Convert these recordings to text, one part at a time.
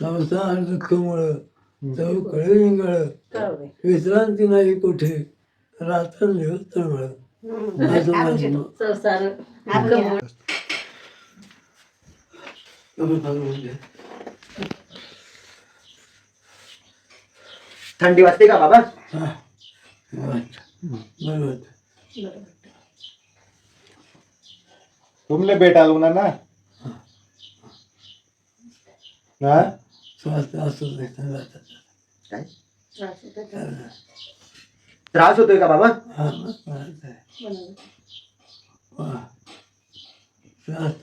संसार दुःखमुळं चौकळे इंगळ कळवे विश्रांती नाही कुठे रात्रंदिवस तळमळ असं माझं मत. संसार आपण कमी फार म्हणजे. थंडी वाजते का बाबा हा. वाटतं. बरं वाटतं. तुमले भेटाल ना ना हा श्वास असं नाही जातात. काय त्रास होतो का? त्रास होतोय का बाबा हा, मग. म्हणून. वा. श्वास.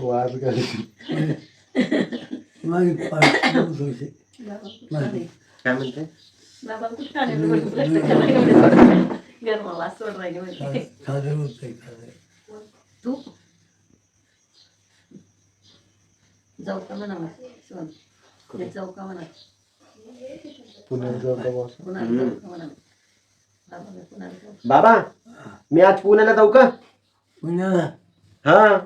वाज माझी पाठ. काय म्हणते बाबा? कष्ट म्हणजे. तू जाऊ का म्हणा मग, सोन ते जाऊ का म्हणा. पुण्यात जाऊ का बॉस. पुन्हा जाऊ का म्हणा बाबा मी पुन्हा जाऊ बाबा मी आज पुण्याला जाऊ का? पुण्याला? हा.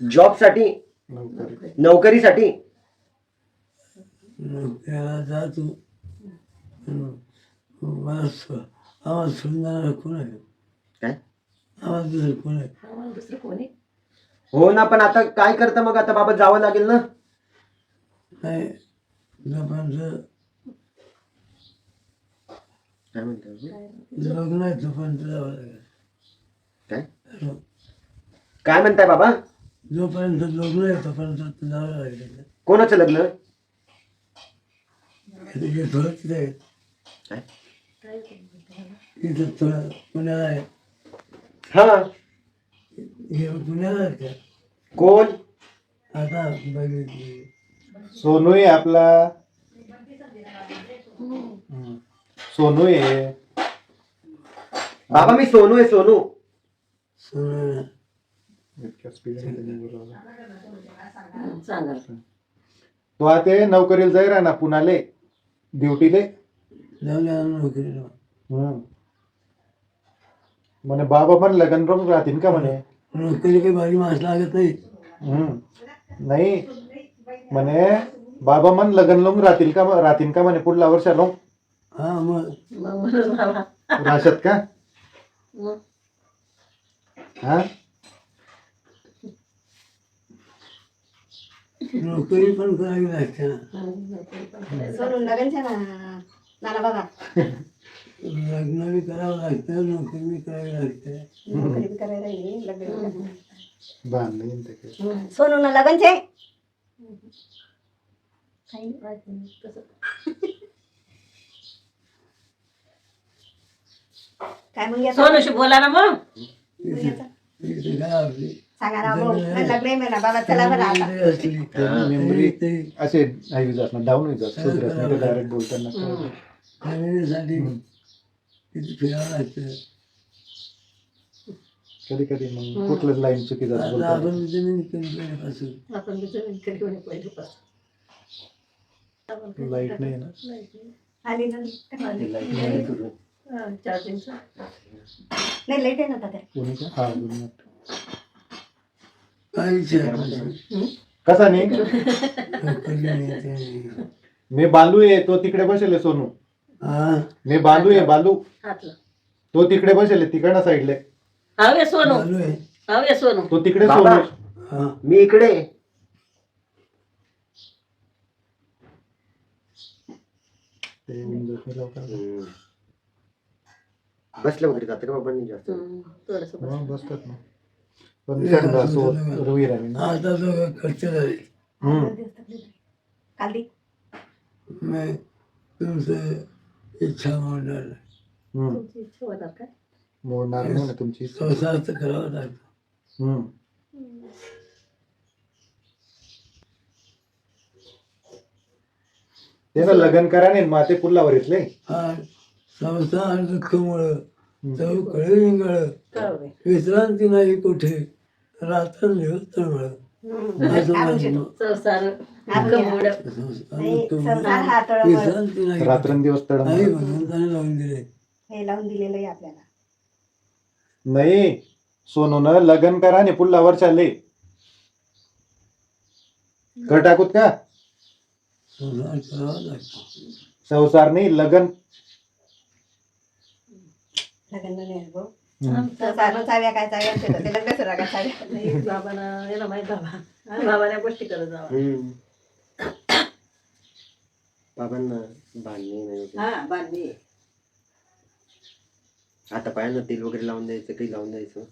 जॉबसाठी नोकरी. नोकरीसाठी? आवाज सुनणारा कोण आहे? काय? आवाज दुसरं कोण आहे? आम्हाला दुसरं कोणी हो ना पण आता काय करतं मग? आता बाबा जावं लागेल ना? नाही काय म्हणतो जावं लागेल. काय. काय म्हणताय बाबा? जोपर्यंत लग्न आहे तोपर्यंत जावं लागेल. कोणाचं लग्न? हे थोडं तिथे. काय? इथं थोडं पुण्याला आहे हा. कोण? आता सोनू आहे आपला. सोनू आहे बाबा मी सोनू. आहे सोनू हं, तो आता नोकरीला जाई राहा ना पुण्याले ड्युटीले. म्हणे बाबा पण लग्न पण राहतील का म्हणे? नोकरी काही भारी मास लागत नाही. हम्म. नाही म्हणे बाबा मन लग्न लावून राहतील का राहतील का म्हणे पुढल्या वर्षा लावून हा मग. मग म्हणून बाबा राहशात का? मग हा? नोकरी पण करावी लागते हं. सोडून लगन नाना बाबा लग्न बी करावं लागतं नोकरी बी करावी लागते. नोकरी बी करायला राहिली लग्न बी करायला. बांधले ते काही. सोनू ना लगन छे काही नाही. तसं. काय मग सोनूशी? बोला ना मग. इथे काय आपली सांगा ना भाऊ नाही लग्न आहे म्हणा बाबा चला बरं आता. जरी असली. मेमरी तरी ते असे डाऊन नाही डायरेक्ट बोलताना. फॅमिलीसाठी कधी कधी मग कुठलं लाईन चुकी जात आपण जमीन कधी पहिल्यापासून आपण बी जमीन कधी कोणी पहिल्यापासून आपण काही लाइट नाही. ना? लाइट नाही. आली. ना आहे ना तात्या कोणी का? हा कसा नाही. मी बालू आहे तो तिकडे बसेल सोनू. हा मी बालू आहे बालू. हातलं. तो तिकडे बसेल तिकडनं साईडले. हवे सोनू. चालू आहे. हवे सोनू. तो तिकडे बाबा. हा. मी इकडे. ते. बसलं वगैरे जातं का बाबा जास्त. हं, थोडंसं बस. मग बसतात ना. पण रवी आता तो खर्च झाले. हम्म. काल दी. मैं तुमसे इच्छा हम्म. तुमची इच्छा होणार काय मोडणार नाही ना तुमची संसार तर करावा लागतो. हम्म. ते ना लग्न करा नाही मग ते पुल्लावर येतले हा संसार दुःखमुळं चौकळे कळवे विश्रांती नाही कुठे तळमळ. असं माझं मत. संसार रात्रंदिवस तड नाही म्हणून त्याने लावून दिले. हे लावून दिलेलं आहे आपल्याला. नाही सोनून लग्न करा आणि पुढला वर चालले कर टाकूत का? संसार नाही लग्न. लग्न नाही चाव्या काय चाव्या चाव्या बाबांना याला माहीत बाबा. बाबाने गोष्टी करत जावा. बाबांना नाही. हा बांधली आता पायांना तेल वगैरे लावून द्यायचं काही लावून द्यायचं.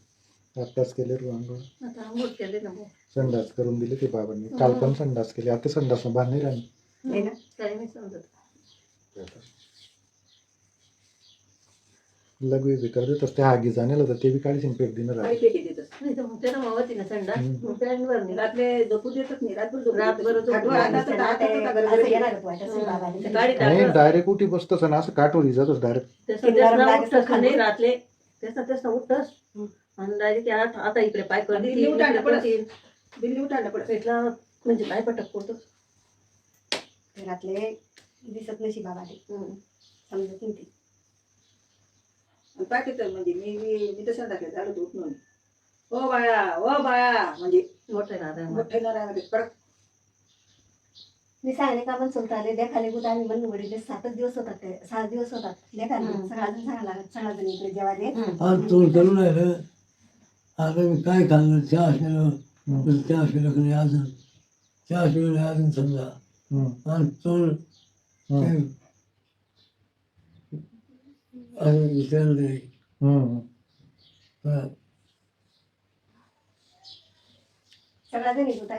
आत्ताच केले आंघोळ केले ना भाऊ संडास करून दिले ते बाबांनी. काल पण संडास केले आता संडास बांधणे राहिली नाही ना काही नाही समजत लघवी बी कर देत असते हागी जाणेल होतं ते बी काळीशीन पेट दिनं राहिली नाही तर मग मावती संडा. मग झोपू देतच नाही. झोपू आता तर- आता तर असं. येणार वाटतं, टाकलं. डायरेक्ट उठी बसतच ना असं काठोरी जातच डायरेक्ट. नाही रातले आणि डायरेक्ट आता आता इकडे पाय कर उठायला पडत. उठायला पडत. पेटला म्हणजे काय पटक पडतो ते रातले दिसत नशी बाबाने समजत नाही ती. तर म्हणजे मी मी मी तर संध्याकाळी झालं होतं उठून ओ बाळा ओ बाळा म्हणजे मोठे ना मोठे न राहणार परत. मी सांगले का पण चलता आले देखाले कुठं आम्ही म्हणून वडील. सातच दिवस होतात ते सात दिवस होतात. देखाले. सगळं अजून सांगायला लागत सगळं जण इकडे जेवायला आज तोड करून राहिलं आता मी काय खाल्लं चहा पिलं. चहा पिलं की नाही अजून? चहा पिलं नाही अजून समजा? आणि तोंड ते अजून विचारलं नाही हा. सगळ्या जणी होता